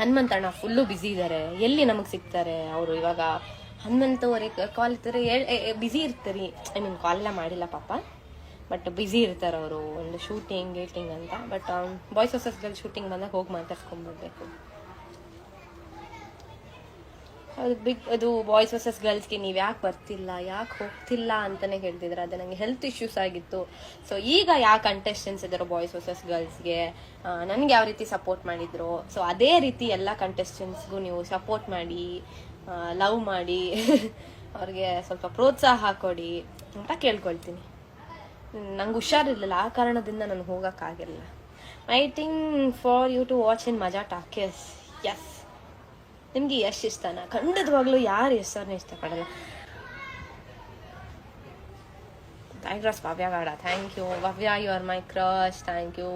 ಹನುಮಂತಣ್ಣ full busy ಇದ್ದಾರೆ ಎಲ್ಲಿ ನಮಗೆ ಸಿಗ್ತಾರೆ ಅವರು ಇವಾಗ? ಹನುಮಂತ ಅವ್ರಿಗೆ ಕಾಲ್ ಇರ್ತಾರೆ ಬ್ಯುಸಿ ಇರ್ತಾರೆ. ಐ ಮೀನ್ ಕಾಲ್ ಎಲ್ಲ ಮಾಡಿಲ್ಲ ಪಾಪ. ಬಟ್ ಬ್ಯುಸಿ ಇರ್ತಾರೆ ಅವರು. ಒಂದು ಶೂಟಿಂಗ್ ಗೀಟಿಂಗ್ ಅಂತ. ಬಟ್ ಬಾಯ್ಸ್ ಹೊಸದಲ್ಲಿ ಶೂಟಿಂಗ್ ಬಂದಾಗ ಹೋಗಿ ಮಾತಾಡ್ಸ್ಕೊಂಡ್ಬರ್ಬೇಕು ಅದು ಬಿಗ್ ಅದು ಬಾಯ್ಸ್ ವರ್ಸಸ್ ಗರ್ಲ್ಸ್ಗೆ ನೀವು ಯಾಕೆ ಬರ್ತಿಲ್ಲ, ಯಾಕೆ ಹೋಗ್ತಿಲ್ಲ ಅಂತಾನೆ ಹೇಳ್ತಿದ್ರು. ಅದು ನನಗೆ ಹೆಲ್ತ್ ಇಶ್ಯೂಸ್ ಆಗಿತ್ತು. ಸೊ ಈಗ ಯಾವ ಕಂಟೆಸ್ಟೆಂಟ್ಸ್ ಇದ್ದಾರೋ ಬಾಯ್ಸ್ ವರ್ಸಸ್ ಗರ್ಲ್ಸ್ಗೆ ನನಗೆ ಯಾವ ರೀತಿ ಸಪೋರ್ಟ್ ಮಾಡಿದ್ರು? ಸೊ ಅದೇ ರೀತಿ ಎಲ್ಲ ಕಂಟೆಸ್ಟೆಂಟ್ಸ್ಗೂ ನೀವು ಸಪೋರ್ಟ್ ಮಾಡಿ ಲವ್ ಮಾಡಿ, ಅವ್ರಿಗೆ ಸ್ವಲ್ಪ ಪ್ರೋತ್ಸಾಹ ಕೊಡಿ ಅಂತ ಕೇಳ್ಕೊಳ್ತೀನಿ. ನಂಗೆ ಹುಷಾರಿರಲಿಲ್ಲ. ಆ ಕಾರಣದಿಂದ ನಾನು ಹೋಗೋಕ್ಕಾಗಿಲ್ಲ. Think for you to watch in Majaa Talkies S ನಿಮ್ಗೆ ಯಶ್ ಇಷ್ಟನಾ? ಖಂಡಿತವಾಗ್ಲೂ ಯಾರು ಹೆಸರನ್ನ ಇಷ್ಟಪಡಲ್ಲ. Thank Bhavya thank you Bhavya you are my crush thank you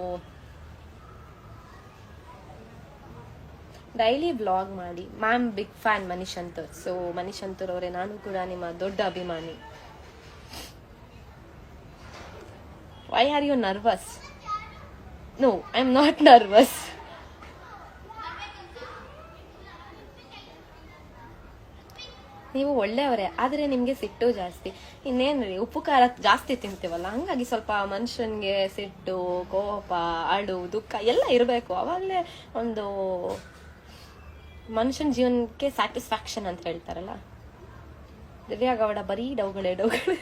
daily blog ಮಾಡಿ. ಮ್ಯಾಮ್ ಬಿಗ್ ಫ್ಯಾನ್ ಮನೀಶ್ ಅಂತರ್ ಸೊ ಮನೀಶ್ ಅಂತರ್ ಅವರೇ, ನಾನು ಕೂಡ ನಿಮ್ಮ ದೊಡ್ಡ ಅಭಿಮಾನಿ. Why are you nervous no I am not nervous ನೀವು ಒಳ್ಳೆಯವರೇ, ಆದರೆ ನಿಮಗೆ ಸಿಟ್ಟು ಜಾಸ್ತಿ. ಇನ್ನೇನ್ರಿ ಉಪ್ಪು ಖಾರ ಜಾಸ್ತಿ ತಿಂತೀವಲ್ಲ, ಹಂಗಾಗಿ ಸ್ವಲ್ಪ ಮನುಷ್ಯನಿಗೆ ಸಿಟ್ಟು, ಕೋಪ, ಅಳು, ದುಃಖ ಎಲ್ಲ ಇರಬೇಕು. ಅವಾಗಲೇ ಒಂದು ಮನುಷ್ಯನ ಜೀವನಕ್ಕೆ ಸ್ಯಾಟಿಸ್ಫ್ಯಾಕ್ಷನ್ ಅಂತ ಹೇಳ್ತಾರಲ್ಲ? ಗೌಡ, ಬರೀ ಡೌಗಳೇ ಡೌಗಳೇ.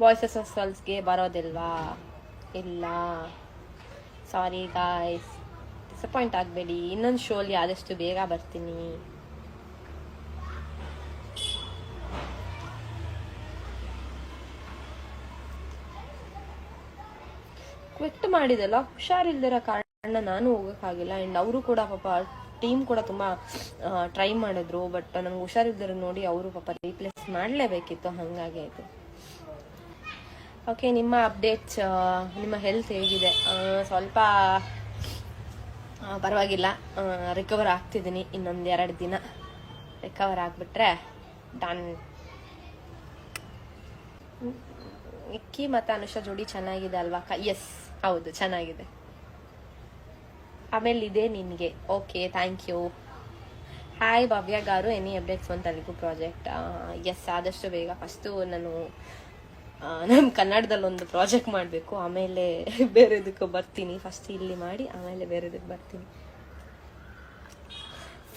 Voices of ಸಲ್ಸ್ಗೆ ಬರೋದಿಲ್ವಾ? ಇಲ್ಲ. ಸಾರಿ ಗಾಯ್ಸ್ ಡಿಸಪಾಯಿಂಟ್ ಆಗಬೇಡಿ. ಇನ್ನೊಂದು ಶೋಲಿ ಆದಷ್ಟು ಬೇಗ ಬರ್ತೀನಿ. ಕ್ವಿಟ್ ಮಾಡಿದಲ್ಲ? ಹುಷಾರಿಲ್ದಿರೋ ಕಾರಣ ನಾನು ಹೋಗೋಕ್ಕಾಗಿಲ್ಲ. ಆ್ಯಂಡ್ ಅವರು ಕೂಡ ಪಾಪ ಟೀಮ್ ಕೂಡ ತುಂಬ ಟ್ರೈ ಮಾಡಿದ್ರು. ಬಟ್ ನಮ್ಗೆ ಹುಷಾರಿಲ್ದಿರೋ ನೋಡಿ ಅವರು ಪಾಪ ರೀಪ್ಲೇಸ್ ಮಾಡಲೇಬೇಕಿತ್ತು. ಹಾಗಾಗಿ ಆಯಿತು. ಓಕೆ ನಿಮ್ಮ ಅಪ್ಡೇಟ್ಸ್ ನಿಮ್ಮ ಹೆಲ್ತ್ ಹೇಗಿದೆ? ಸ್ವಲ್ಪ ಪರವಾಗಿಲ್ಲ. ರಿಕವರ್ ಆಗ್ತಿದ್ದೀನಿ ಇನ್ನೊಂದು ಎರಡು ದಿನ. ರಿಕವರ್ ಆಗಿಬಿಟ್ರೆ ಡನ್ ಇಕ್ಕಿ ಮತ್ತು ಅನುಷಾ ಜೋಡಿ ಚೆನ್ನಾಗಿದೆ ಅಲ್ವಾ ಅಕ್ಕ? ಎಸ್ ಹೌದು, ಚೆನ್ನಾಗಿದೆ. ಆಮೇಲೆ ಇದೆ ನಿನಗೆ. Okay thank you hi Bhavya garu any updates ಒಂದು ತೆಲುಗು ಪ್ರಾಜೆಕ್ಟ್ ಎಸ್ ಆದಷ್ಟು ಬೇಗ. ಫಸ್ಟು ನಾನು ನಮ್ಮ ಕನ್ನಡದಲ್ಲಿ ಒಂದು ಪ್ರಾಜೆಕ್ಟ್ ಮಾಡಬೇಕು. ಆಮೇಲೆ ಬೇರೆದಕ್ಕೆ ಬರ್ತೀನಿ. ಫಸ್ಟ್ ಇಲ್ಲಿ ಮಾಡಿ, ಆಮೇಲೆ ಬೇರೆದಕ್ಕೆ ಬರ್ತೀನಿ.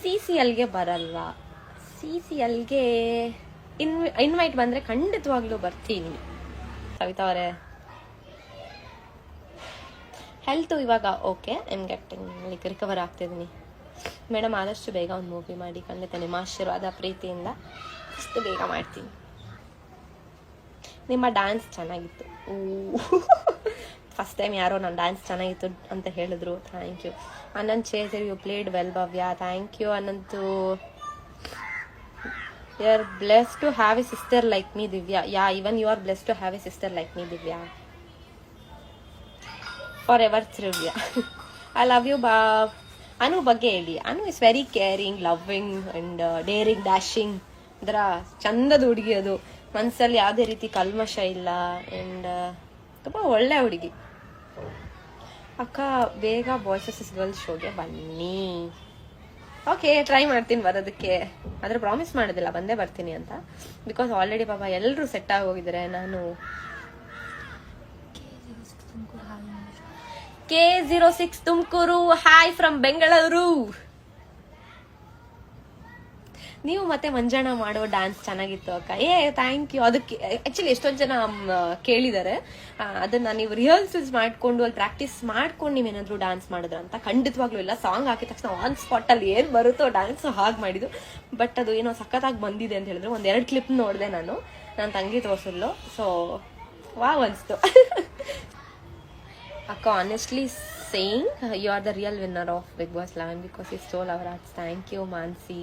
ಸಿ ಸಿ ಎಲ್ಗೆ ಬರಲ್ವಾ? ಸಿ ಸಿ ಎಲ್ಗೆ ಇನ್ವಿ ಇನ್ವೈಟ್ ಬಂದರೆ ಖಂಡಿತವಾಗ್ಲೂ ಬರ್ತೀನಿ. ಸವಿತಾ ಅವರೇ. ಹೆಲ್ತು ಇವಾಗ okay I'm getting like recover ಆಗ್ತಿದ್ದೀನಿ madam ಆದಷ್ಟು ಬೇಗ ಒಂದು ಮೂವಿ ಮಾಡಿ. ಖಂಡಿತ ನಿಮ್ಮ ಆಶೀರ್ವಾದ, ಪ್ರೀತಿಯಿಂದ ಅಷ್ಟು ಬೇಗ ಮಾಡ್ತೀನಿ. ನಿಮ್ಮ ಡ್ಯಾನ್ಸ್ ಚೆನ್ನಾಗಿತ್ತು. ಫಸ್ಟ್ ಟೈಮ್ ಯಾರೋ ನನ್ನ ಡ್ಯಾನ್ಸ್ ಚೆನ್ನಾಗಿತ್ತು ಅಂತ ಹೇಳಿದ್ರು. Thank you Anant ಚೇತರ್ you played well Bhavya. Thank you Anant. You are bless to have a sister like me Divya. Yeah even you are bless to have a sister like me Divya. Forever ತ್ರಿವ್ಯಾ I love you ಬಾ ಅನು ಬಗ್ಗೆ ಹೇಳಿ. Anu is very caring loving and daring dashing ಅದರ ಚಂದದ ಹುಡುಗಿ ಅದು. ಮನಸ್ಸಲ್ಲಿ ಯಾವುದೇ ರೀತಿ ಕಲ್ಮಶ ಇಲ್ಲ ಆ್ಯಂಡ್ ತುಂಬ ಒಳ್ಳೆ ಹುಡುಗಿ. ಅಕ್ಕ, ಬೇಗ ಬಾಯ್ಸ್ ಬಾಯ್ಸಸ್ ಗರ್ಲ್ಸ್ ಶೋಗೆ ಬನ್ನಿ. ಓಕೆ ಟ್ರೈ ಮಾಡ್ತೀನಿ ಬರೋದಕ್ಕೆ. ಆದರೆ ಪ್ರಾಮಿಸ್ ಮಾಡೋದಿಲ್ಲ, ಬಂದೇ ಬರ್ತೀನಿ ಅಂತ. ಬಿಕಾಸ್ ಆಲ್ರೆಡಿ ಪಾಪ ಎಲ್ಲರೂ ಸೆಟ್ ಆಗಿ ಹೋಗಿದ್ದಾರೆ, ನಾನು. K zero six Tumakuru hi from Bengaluru ನೀವು ಮತ್ತೆ ಮಂಜಾಣ ಮಾಡೋ ಡ್ಯಾನ್ಸ್ ಚೆನ್ನಾಗಿತ್ತು ಅಕ್ಕ. ಏ ಥ್ಯಾಂಕ್ ಯು ಅದಕ್ಕೆ ಆಕ್ಚುಲಿ ಎಷ್ಟೊಂದು ಜನ ಕೇಳಿದ್ದಾರೆ ಅದನ್ನ ನೀವು ರಿಹರ್ಸಲ್ಸ್ ಮಾಡ್ಕೊಂಡು ಅಲ್ಲಿ ಪ್ರಾಕ್ಟೀಸ್ ಮಾಡ್ಕೊಂಡು ನೀವೇನಾದರೂ ಡ್ಯಾನ್ಸ್ ಮಾಡಿದ್ರ ಅಂತ ಖಂಡಿತವಾಗ್ಲೂ ಇಲ್ಲ. ಸಾಂಗ್ ಹಾಕಿದ ತಕ್ಷಣ ಆನ್ ಸ್ಪಾಟ್ ಅಲ್ಲಿ ಏನ್ ಬರುತ್ತೋ ಡ್ಯಾನ್ಸ್ ಹಾಗೆ ಮಾಡಿದ್ದು. ಬಟ್ ಅದು ಏನೋ ಸಖತ್ತಾಗಿ ಬಂದಿದೆ ಅಂತ ಹೇಳಿದ್ರು ಒಂದ್ ಎರಡು ಕ್ಲಿಪ್ ನೋಡಿದೆ ನಾನು. ನನ್ನ ತಂಗಿ ತೋರಿಸಿದ್ಲು. ಸೊ ವಾವ್ ಅನ್ಸ್ತು. ಅಕ್ಕ honestly saying you are the real winner of Bigg Boss eleven because is stole our hearts thank you Mansi